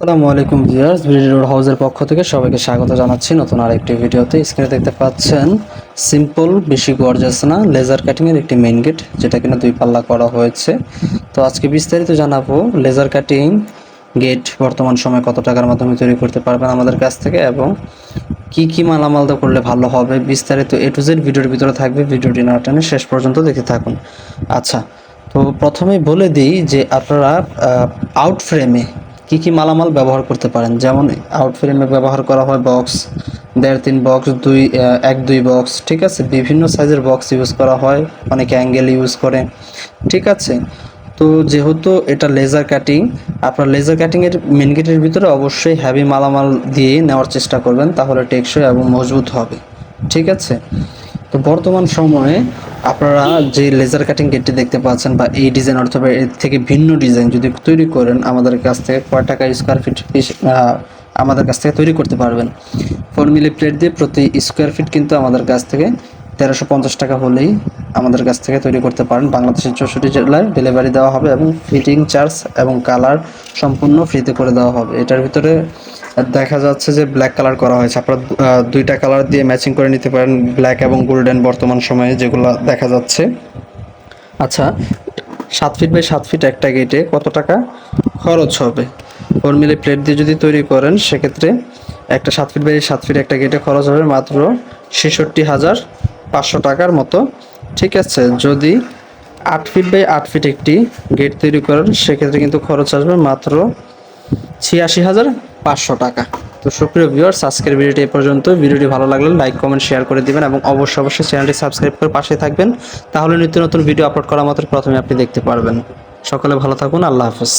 আসসালামু আলাইকুম viewers, video road হাউসের পক্ষ থেকে সবাইকে স্বাগত জানাচ্ছি। নতুন আরেকটি ভিডিওতে স্ক্রিনে দেখতে পাচ্ছেন সিম্পল বেশি গর্জাস না লেজার কাটিং এর একটি মেইন গেট যেটা কিনা দুই পাল্লা করা হয়েছে। তো আজকে বিস্তারিত জানাব লেজার কাটিং গেট বর্তমান সময়ে কত টাকার মাধ্যমে তৈরি করতে পারবেন আমাদের কাছ থেকে এবং কি কি মালামাল দিয়ে করলে ভালো হবে, বিস্তারিত এ টু জেড ভিডিওর ভিতরে থাকবে, ভিডিওটি না টেনে শেষ পর্যন্ত দেখে থাকুন। আচ্ছা তো প্রথমেই বলে দিই যে আপনারা আউট ফ্রেমে কি কি মালামাল ব্যবহার করতে পারেন? যেমন আউট ফ্রেমে ব্যবহার করা হয় বক্স দেড় তিন বক্স দুই এক, দুই বক্স ঠিক আছে? বিভিন্ন সাইজের বক্স ইউজ করা হয়, অনেকে অ্যাঙ্গেল ইউজ করে, ঠিক আছে? তো যেহেতু এটা লেজার কাটিং আপনার লেজার কাটিংয়ের মেন গেটের ভিতরে অবশ্যই হ্যাভি মালামাল দিয়ে নেওয়ার চেষ্টা করবেন, তাহলে টেকসই এবং মজবুত হবে, ঠিক আছে? তো বর্তমান সময়ে আপনারা যে লেজার কাটিং গেটটি দেখতে পাচ্ছেন বা এই ডিজাইন অথবা এর থেকে ভিন্ন ডিজাইন যদি তৈরি করেন, আমাদের কাছ থেকে কয় টাকা স্কোয়ার ফিট আমাদের কাছ থেকে তৈরি করতে পারবেন। ফোর মিলি প্লেট দিয়ে প্রতি স্কোয়ার ফিট কিন্তু আমাদের কাছ থেকে তেরোশো পঞ্চাশ টাকা হলেই আমাদের কাছ থেকে তৈরি করতে পারেন। বাংলাদেশের চৌষট্টি জেলায় ডেলিভারি দেওয়া হবে এবং ফিটিং চার্জ এবং কালার সম্পূর্ণ ফ্রিতে করে দেওয়া হবে। এটার ভিতরে দেখা যাচ্ছে যে ব্ল্যাক কালার করা হয়েছে। আপনারা দুইটা কালার দিয়ে ম্যাচিং করে নিতে পারেন ব্ল্যাক এবং গোল্ডেন বর্তমান সময়ে যেগুলো দেখা যাচ্ছে। আচ্ছা সাত ফিট বাই সাত ফিট একটা গেটে কত টাকা খরচ হবে? ফোর মিলি প্লেট দিয়ে যদি তৈরি করেন, সেক্ষেত্রে একটা সাত ফিট বাই সাত ফিট একটা গেটে খরচ হবে মাত্র ছেষট্টি হাজার পাঁচশো টাকার মতো। ঠিক আছে, যদি আট ফিট বাই আট ফিট একটি গেট তৈরি করেন, সেক্ষেত্রে কিন্তু খরচ আসবে মাত্র ছিয়াশি হাজার পাঁচশো টাকা। তো সুপ্রিয় ভিউয়ার্স আজকের ভিডিওটি এ পর্যন্ত। ভিডিওটি ভালো লাগলে লাইক কমেন্ট শেয়ার করে দিবেন এবং অবশ্যই অবশ্যই চ্যানেলটি সাবস্ক্রাইব করে পাশে থাকবেন। তাহলে নিত্য নতুন ভিডিও আপলোড করা মাত্র প্রথমে আপনি দেখতে পারবেন। সকলে ভালো থাকুন, আল্লাহ হাফেজ।